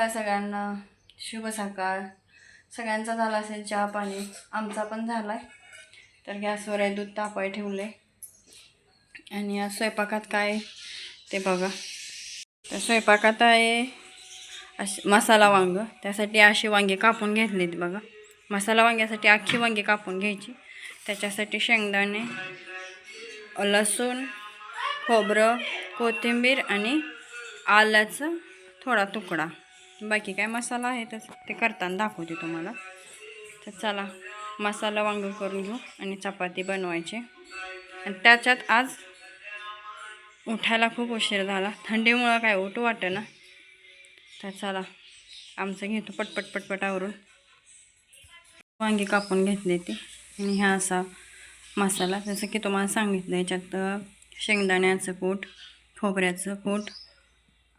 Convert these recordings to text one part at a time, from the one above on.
सकाळ सगळ्यांना शुभ सकाळ. सगळ्यांचा झाला असेल चहा पाणी. आमचा पण झाला आहे तर गॅसवर आहे दूध तापाय ठेवलं आहे आणि आज स्वयंपाकात काय ते बघा. तर स्वयंपाकात आहे अशी मसाला वांग. त्यासाठी अशी वांगे कापून घेतलीत बघा. मसाला वांग्यासाठी अख्खी वांगे कापून घ्यायची. त्याच्यासाठी शेंगदाणे लसूण खोबरं कोथिंबीर आणि आल्याचं थोडा तुकडा. बाकी काय मसाला आहे तर ते करताना दाखवते तुम्हाला. तर चला मसाला वांग करून घेऊ आणि चपाती बनवायची. आणि त्याच्यात आज उठायला खूप उशीर झाला. थंडीमुळं काय उठू वाटेना. तर चला आमचं घेतो पटपट पटपट आवरून. वांगी कापून घेतले ते. आणि हा असा मसाला जसं की तुम्हाला सांगितलं याच्यात शेंगदाण्याचं कूट खोबऱ्याचं कूट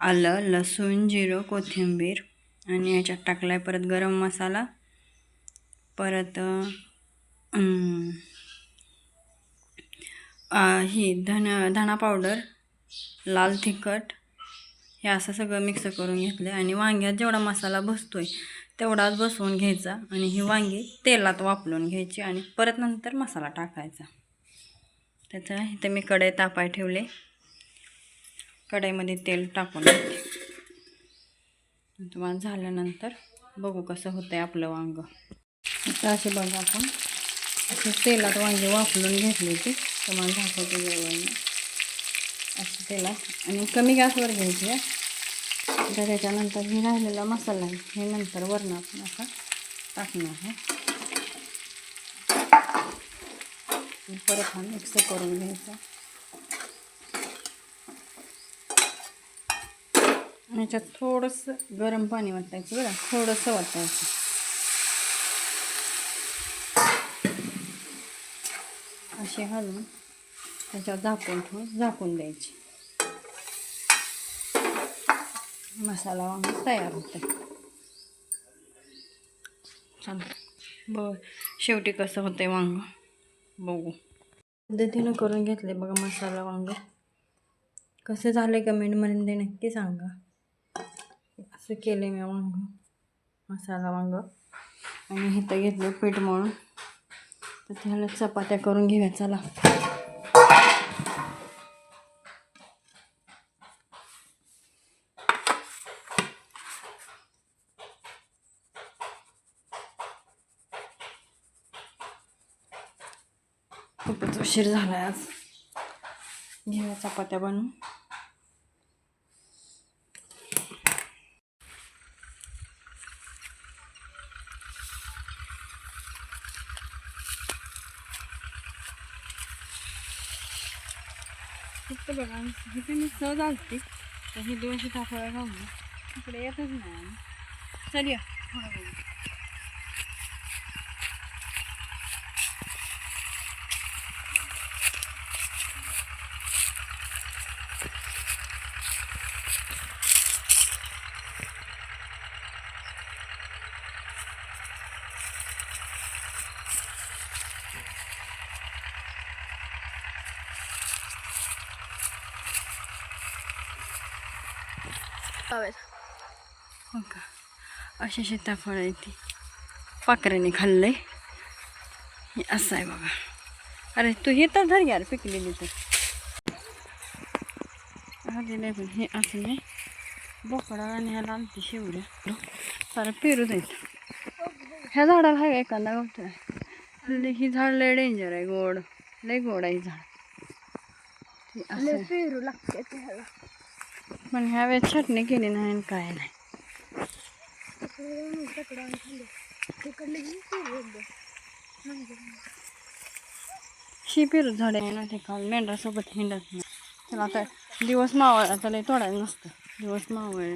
आलं लसूण जिरं कोथिंबीर आणि याच्यात टाकला आहे परत गरम मसाला. परत ही धन धना पावडर लाल तिखट हे असं सगळं मिक्स करून घेतलं आहे आणि वांग्यात जेवढा मसाला बसतो आहे तेवढाच बसवून घ्यायचा आणि ही वांगी तेलात वापरून घ्यायची आणि परत नंतर मसाला टाकायचा. त्याचं इथं मी कढई तापाय ठेवले. कढईमध्ये तेल टाकून तुम्हाला झाल्यानंतर बघू कसं होतं आहे आपलं वांग. आता असे बघा आपण असे तेलात वांगे वापरून घेतले होते. तुम्हाला दाखवते जेवण. असं तेलात. आणि कमी गॅसवर घ्यायची आहे. आता त्याच्यानंतर मी राहिलेला मसाला आहे. हे नंतर वरण आपण असा टाकणार आहे. परत हा मिक्स करून घ्यायचा. याच्यात थोडंसं गरम पाणी वाटायचं बरं. थोडंसं वाटायचं. असे घालून त्याच्यावर झाकून ठेवून झाकून द्यायची. मसाला वांग तयार होते चाल ब शेवटी कसं होतंय वांग. बघू. पद्धतीनं करून घेतले बघा मसाला वांग. कसं झालं कमेंटमध्ये नक्की सांगा. असं केलं मी वांग मसाला वांग. आणि इथं घेतलं पीठ म्हणून तर त्याला चपात्या करून घेऊया चला. खूपच उशीर झाला आज. घेऊया चपात्या बनवून. फक्त बघा इथे मी सहज आलते तर हे दोनशे टाकायला घालून इकडे येतच नाही चल या. बघू हो का अशी सीताफळ आहे ती पाखराने खाल्लंय हे असं आहे बघा अरे तू हे तर धर यार पिकलेली तर आधी नाही पण हे असं नाही बोकडा आणि ह्याला आमची शेवड्या सारं पेरू जाईल ह्या झाडाला आहे एखादा गवत आहे ही झाड लय डेंजर आहे गोड लय गोड आहे ही झाड आहे. पेरू लागते पण ह्या वेळेस चटणी केली नाही आणि काय नाही. ही पेरू झाडे आहे ना ते काल मेंढरासोबत हिंडत नाही. चला आता दिवस मावळ आता लय तोडायला नसतं. दिवस मावळ.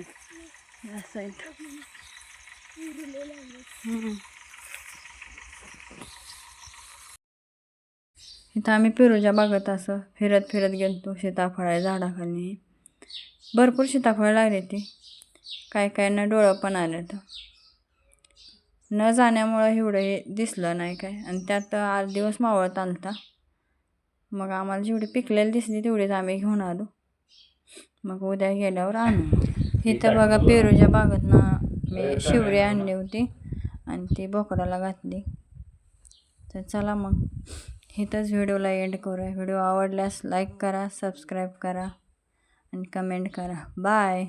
इथं. आम्ही पेरूच्या बागेत असं फिरत फिरत गेलतो सीताफळ झाडाखाली. भरपूर सीताफळ लागले ते. काय काय ना डोळं पण आलं तर न जाण्यामुळं एवढं हे दिसलं नाही काय आणि त्यात आठ दिवस मावळत आलता. मग आम्हाला जेवढी पिकलेली दिसली तेवढीच आम्ही घेऊन आलो. मग उद्या गेल्यावर आणू. इथं बघा पेरूच्या बागेतनं मी शिवरी आणली होती आणि ती बोकडाला घातली. तर चला मग. इथंच व्हिडिओला एंड करूया. व्हिडिओ आवडल्यास लाईक करा सबस्क्राईब करा. आणि कमेंट करा. बाय.